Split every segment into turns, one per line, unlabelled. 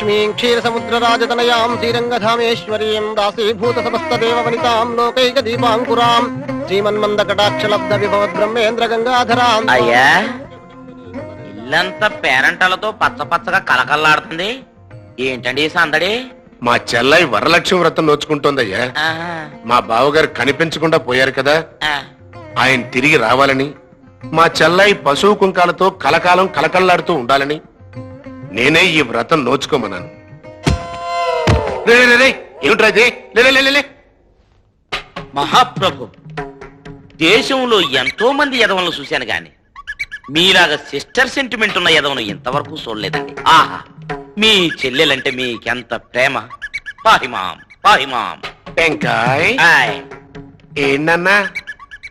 లక్ష్మీం క్షీరసముద్రరాజతనయాం శ్రీరంగధామేశ్వరీం దాసీభూత సమస్తదేవ వనితాం లోకైక దీపాంకురాం శ్రీమన్మందకటాక్షలబ్ధ విభవ బ్రహ్మేంద్ర గంగాధరాం
అయ్యా ఇల్లంతా పేరంటాలతో పచ్చ పచ్చగా కలకల్లాడుతుంది ఏంటండి ఈ సందడి?
మా చెల్లై వరలక్ష్మి వ్రతం నోచుకుంటోందయ్యా. మా బావగారు కనిపించకుండా పోయారు కదా. ఆయన తిరిగి రావాలని మా చెల్లై పశువు కుంకాలతో కలకాలం కలకల్లాడుతూ ఉండాలని నేనే ఈ వ్రతం నోచుకోమన్నాను. ఏమిట్రా? లే.
మహాప్రభు దేశంలో ఎంతో మంది యదవలను చూశాను గాని మీలాగా సిస్టర్ సెంటిమెంట్ ఉన్న యదవను ఇంతవరకు చూడలేదండి. ఆహా మీ చెల్లెలంటే మీకెంత ప్రేమ? పాహిమాం పాహిమాం.
టెంకాయ్. ఏంటన్నా?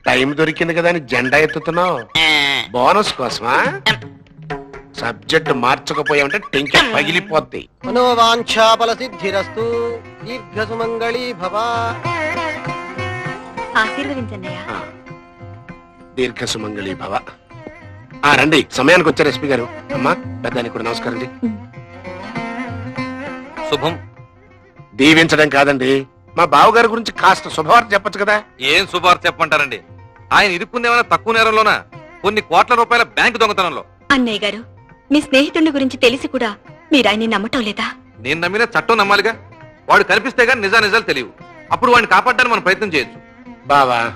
టైం దొరికింది కదా అని జెండా ఎత్తుతున్నావు. బోనస్ కోసమా? సబ్జెక్ట్ మార్చకపోయామంటే టెంకాయ పగిలిపోద్ది.
మనోవాంఛాఫల సిద్ధిరస్తు దీర్ఘ సుమంగళీ భవ.
ఆశీర్వదించండి
దీర్ఘ సుమంగళి భవ. ఆ రండి సమయానికి వచ్చారు ఎస్పీ గారు. అమ్మా పెద్దానికి కూడా నమస్కారం అండి.
శుభం.
దీవించడం కాదండి. మా బావగారి గురించి కాస్త శుభవార్త చెప్పొచ్చు కదా?
ఏం శుభార్త చెప్పమంటారండి? ఆయన ఇరుక్కుందేమైనా తక్కువ నేరంలోనా? కొన్ని కోట్ల రూపాయల బ్యాంకు దొంగతనంలో.
అన్నయ్య గారు మీ స్నేహితుడి గురించి తెలిసి కూడా మీరు ఆయన్ని నమ్మటం లేదా?
నేను నమ్మిన చట్టం నమ్మాలిగా? వాడు కనిపిస్తే గానీ నిజా నిజాలు తెలియవు. అప్పుడు వాడిని కాపాడడానికి మనం ప్రయత్నం చేయొచ్చు.
బావా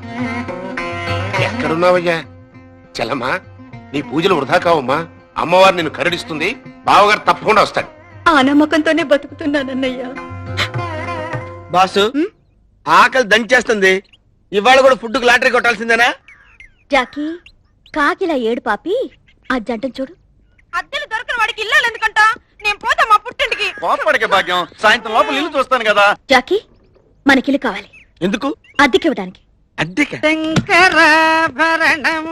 ఎక్కడున్నావయ్యా? చలమా నీ పూజలు వృధా కావమ్మా. అమ్మవారు నిన్ను కరుడిస్తుంది బావగారు తప్పకుండా వస్తాడు.
ఆ నమ్మకంతోనే బతుకుతున్నానన్నయ్య.
బాసు ఆకలి దంచేస్తుంది. ఇవాళ కూడా ఫుడ్ లాటరీ కొట్టాల్సిందేనా?
జాకీ కాకిలా ఏడు పాపి ఆ జంటను చూడు.
అద్దెలు దొరకని వాడికి ఇల్లాలు ఎందుకంటా? నేను పోతా మా పుట్టింటికి.
కోపడికే భాగ్యం. సాయంత్రం లోపల ఇల్లు చూస్తాను కదా.
జాకీ మనకిల్లు కావాలి.
ఎందుకు?
అద్దెకి ఇవ్వడానికి.
అద్దెక?
శంకరాభరణం.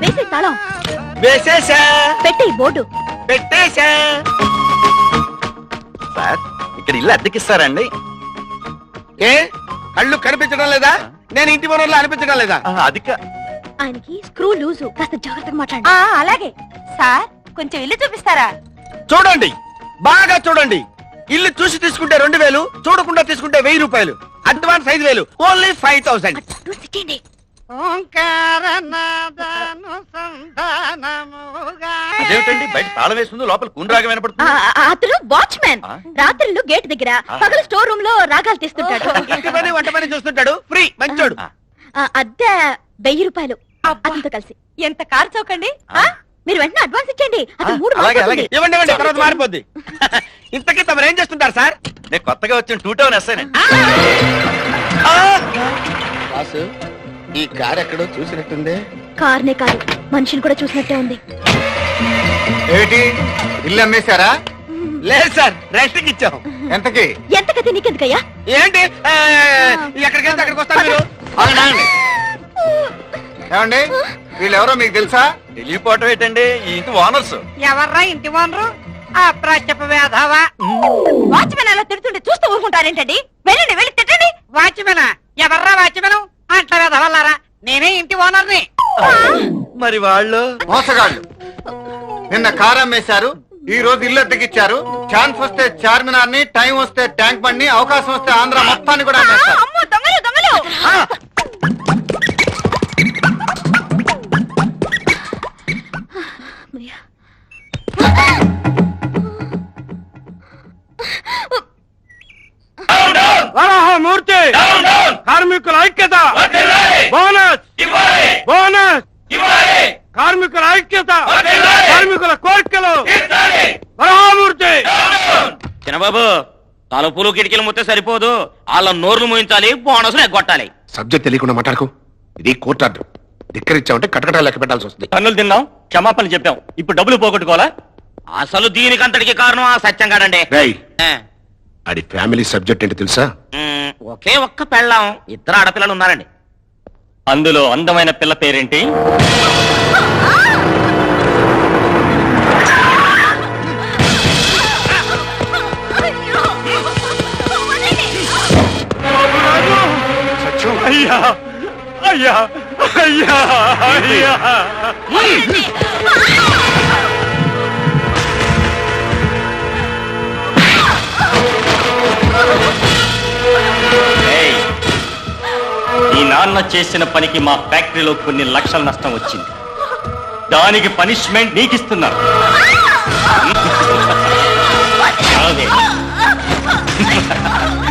వేసే తాళం.
వేసేసా?
పెట్టే ఈ బోర్డు.
పెట్టేశా సార్ ఇక్కడ ఇల్లు అద్దెకిస్తారండి. ఏ? కళ్ళు కనిపించడం లేదా? నేను ఇంటి వనరులో అనిపించడం లేదా? అధిక
ఆయనకి స్క్రూ లూజు. కాస్త జాగ్రత్తగా మాట్లాడండి.
ఆ అలాగే. సార్ కొంచెం ఇల్లు చూపిస్తారా?
చూడండి. బాగా చూడండి. ఇల్లు చూసి తీసుకుంటే రెండు వేలు చూడకుండా తీసుకుంటే వెయ్యి రూపాయలు. అడ్వాన్స్ ఐదు వేలు ఓన్లీ ఫైవ్ థౌసండ్.
అటు సిట్టేయండి.
అదేమిటండి? బయట తాళం వేస్తుంది లోపల కుండ్రాగా వినపడుతుంది.
అతను వాచ్మ్యాన్.
ఆ?
రాత్రులు గేట్ దగ్గర పగలు స్టోర్ రూమ్లో రాగాలు తీస్తుంటాడు.
ఇంటి పని వంట పని చూస్తుంటాడు. ఫ్రీ మంచోడు.
ఆ, అద్దె వెయ్యి రూపాయలు. అతనితో కలిసి.
ఎంత కారు చౌకండి?
ఆ? మీరు వెంటనే అడ్వాన్స్ ఇచ్చేయండి. అతను మూడు
అలాగే
మారిపోతుంది.
అలాగే. ఇవ్వండి ఇవ్వండి తర్వాత మారిపోద్ది. ఇంతకీ తమరు ఏం చేస్తుంటారు సార్? నేను కొత్తగా వచ్చిన టూ టౌన్ ఎస్ఐ
బాసు ఈ కార్ ఎక్కడో చూసినట్టుంది.
కార్నే కాదు మనిషిని కూడా చూసినట్టే ఉంది.
ఏమిటి? ఇల్లు అమ్మేశారా? లేదు సార్. రెంట్కి ఇచ్చాం. ఎంతకి?
ఎంతకైతే నీకెందుకయ్యా?
ఏంటి? ఎక్కడికి అక్కడికి వస్తారు మీరు? ఆగండి, ఆగండి. ఏమండి? వీళ్ళెవరో మీకు తెలుసా? తెలియపోవటం ఏంటండి? ఈ ఇంటి ఓనర్స్
ఎవర్రా ఇంటి ఓనరు? ఆ ప్రాచ్యప వేధావా? వాచ్మెన్ అలా తిడుతుంటే చూస్తూ ఊరుకుంటారేంటండి? వెళ్ళండి వెళ్ళి తిట్టండి. వాచ్మెన్? ఎవర్రా వాచ్మెన్? అంట్ల వేధవల్లారా నేనే ఇంటి ఓనర్ని.
మరి వాళ్ళు?
మోసగాళ్ళు. నిన్న కారు అమ్మేశారు ఈ రోజు ఇల్లు అద్దెకిచ్చారు. ఛాన్స్ వస్తే చార్మినార్ని టైం వస్తే ట్యాంక్ బండి అవకాశం వస్తే ఆంధ్ర మొత్తాన్ని కూడా అమ్మేస్తారు.
అమ్మో దొంగలు దొంగలు.
అమ్మయ్య.
మూర్తి కార్మికుల ఐక్యత. బోనస్. బోనస్. కార్మికుల ఐక్యత. కార్మికుల కోరికలు. వరహామూర్తి.
చిన్నబాబు తలుపులు కిటికీలు ముత్తే సరిపోదు. వాళ్ళ నోర్లు మోయించాలి బోనస్ ఎగ్గొట్టాలి.
సబ్జెక్ట్ తెలియకుండా మాట్లాడకు. ఇది కోర్టు ధిక్కరిచ్చామంటే కటకటాలు లెక్క పెట్టాల్సి వస్తుంది.
పన్నులు తిన్నాం క్షమాపణ చెప్పాం. ఇప్పుడు డబ్బులు పోగొట్టుకోవాలా?
అసలు దీనికంతటికి కారణం ఆ సత్యం కాడండి
రేయ్
ఆ,
అది ఫ్యామిలీ సబ్జెక్ట్ ఏంటి తెలుసా?
ఒకే ఒక్క పెళ్ళాం ఇద్దరు ఆడపిల్లలు ఉన్నారండి.
అందులో అందమైన పిల్ల పేరేంటి? అయ్యా అయ్యా. ఏయ్, ఈ
నాన్న చేసిన పనికి మా ఫ్యాక్టరీలో కొన్ని లక్షల నష్టం వచ్చింది. దానికి పనిష్మెంట్ నీకిస్తున్నారు.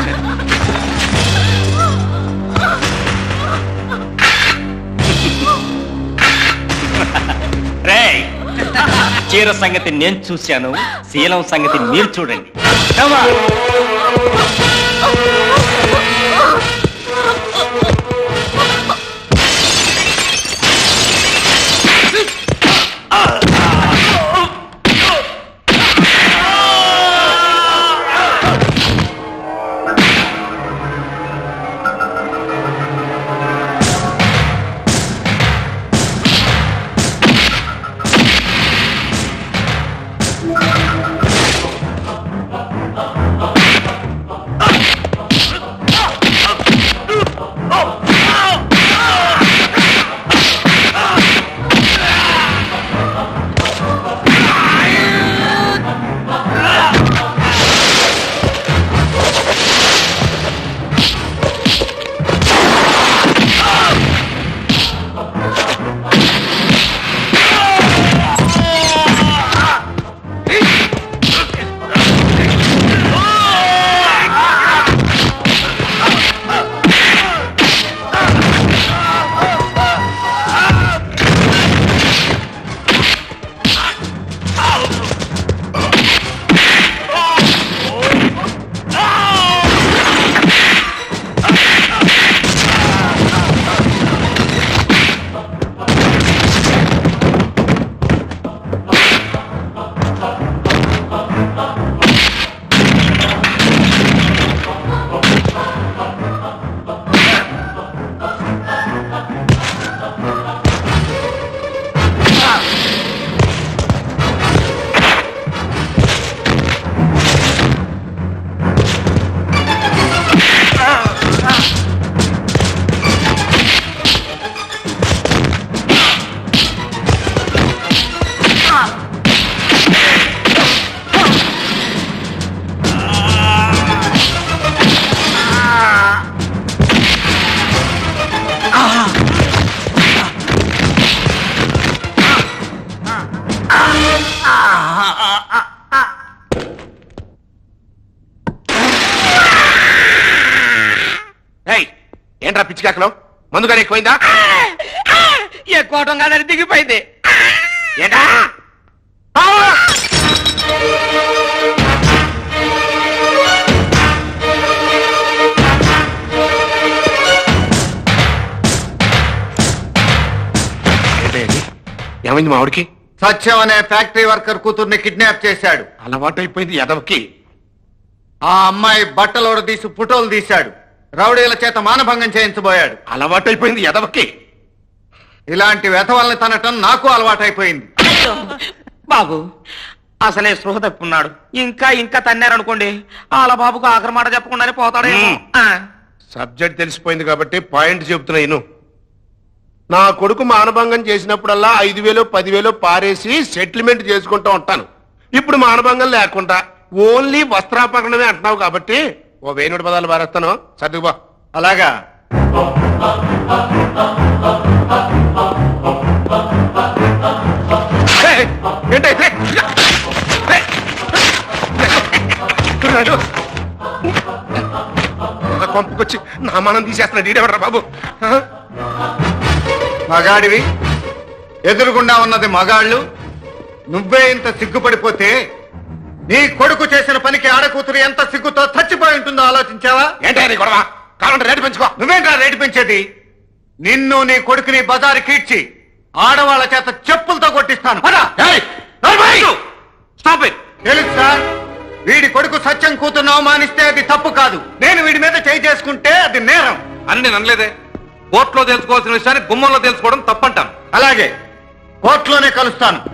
చీర సంగతి నేను చూశాను శీలం సంగతి మీరు చూడండి.
పిచ్చి కాకలో మందు కానీ ఎక్కువైందా?
ఎక్కువటం కాదని దిగిపోయింది.
ఏంటా? ఏమైంది మా ఆవిడకి?
సత్యం అనే ఫ్యాక్టరీ వర్కర్ కూతుర్ని కిడ్నాప్ చేశాడు.
అలవాటు అయిపోయింది ఎదవకి
ఆ అమ్మాయి బట్టలోడ తీసి ఫోటోలు తీశాడు. రౌడీల చేత మానభంగం చేయించబోయాడు.
అలవాటు అయిపోయింది ఎదవకి
ఇలాంటి వ్యధవల్ని తనటం నాకు అలవాటైపోయింది.
బాబు అసలే స్పృహ తప్పున్నాడు. ఇంకా ఇంకా తన్నారనుకోండి వాళ్ళ బాబుకు ఆఖరి మాట చెప్పకుండానే. ఆ.
సబ్జెక్ట్ తెలిసిపోయింది కాబట్టి పాయింట్ చెబుతున్నా ఇను. నా కొడుకు మానభంగం చేసినప్పుడల్లా ఐదు వేలు పదివేలు పారేసి సెటిల్మెంట్ చేసుకుంటూ ఉంటాను. ఇప్పుడు మానభంగం లేకుండా ఓన్లీ వస్త్రాపకరణమే అంటున్నావు కాబట్టి ఓ వేణుడి పదాలు పారేస్తాను. సర్దుకుపో
అలాగా.
కొంపకొచ్చి నా మనం తీసేస్తున్నాడు ఈడెవడరా బాబు?
మగాడివి. ఎదురుగుండా ఉన్నది మగాళ్ళు. నువ్వే ఇంత సిగ్గుపడిపోతే నీ కొడుకు చేసిన పనికి ఆడకూతురు ఎంత సిగ్గుతో చచ్చిపోయి ఉంటుందో ఆలోచించావా?
ఏంటయ్యా నీ గొడవ? కావాలంటే రేటు పెంచుకో.
నువ్వేంట్రా రేటు పెంచేది? నిన్ను నీ కొడుకుని బజారు కీడ్చి ఆడవాళ్ళ చేత చెప్పులతో కొట్టిస్తాను. తెలుసు సార్ వీడి కొడుకు సత్యం కూతురు అవమానిస్తే అది తప్పు కాదు. నేను వీడి మీద చేయి చేసుకుంటే అది నేరం.
అని నేను అనలేదే. కోర్టులో తెలుసుకోవాల్సిన విషయాన్ని గుమ్మంలో తెలుసుకోవడం తప్పంటాను.
అలాగే కోర్టులోనే కలుస్తాను.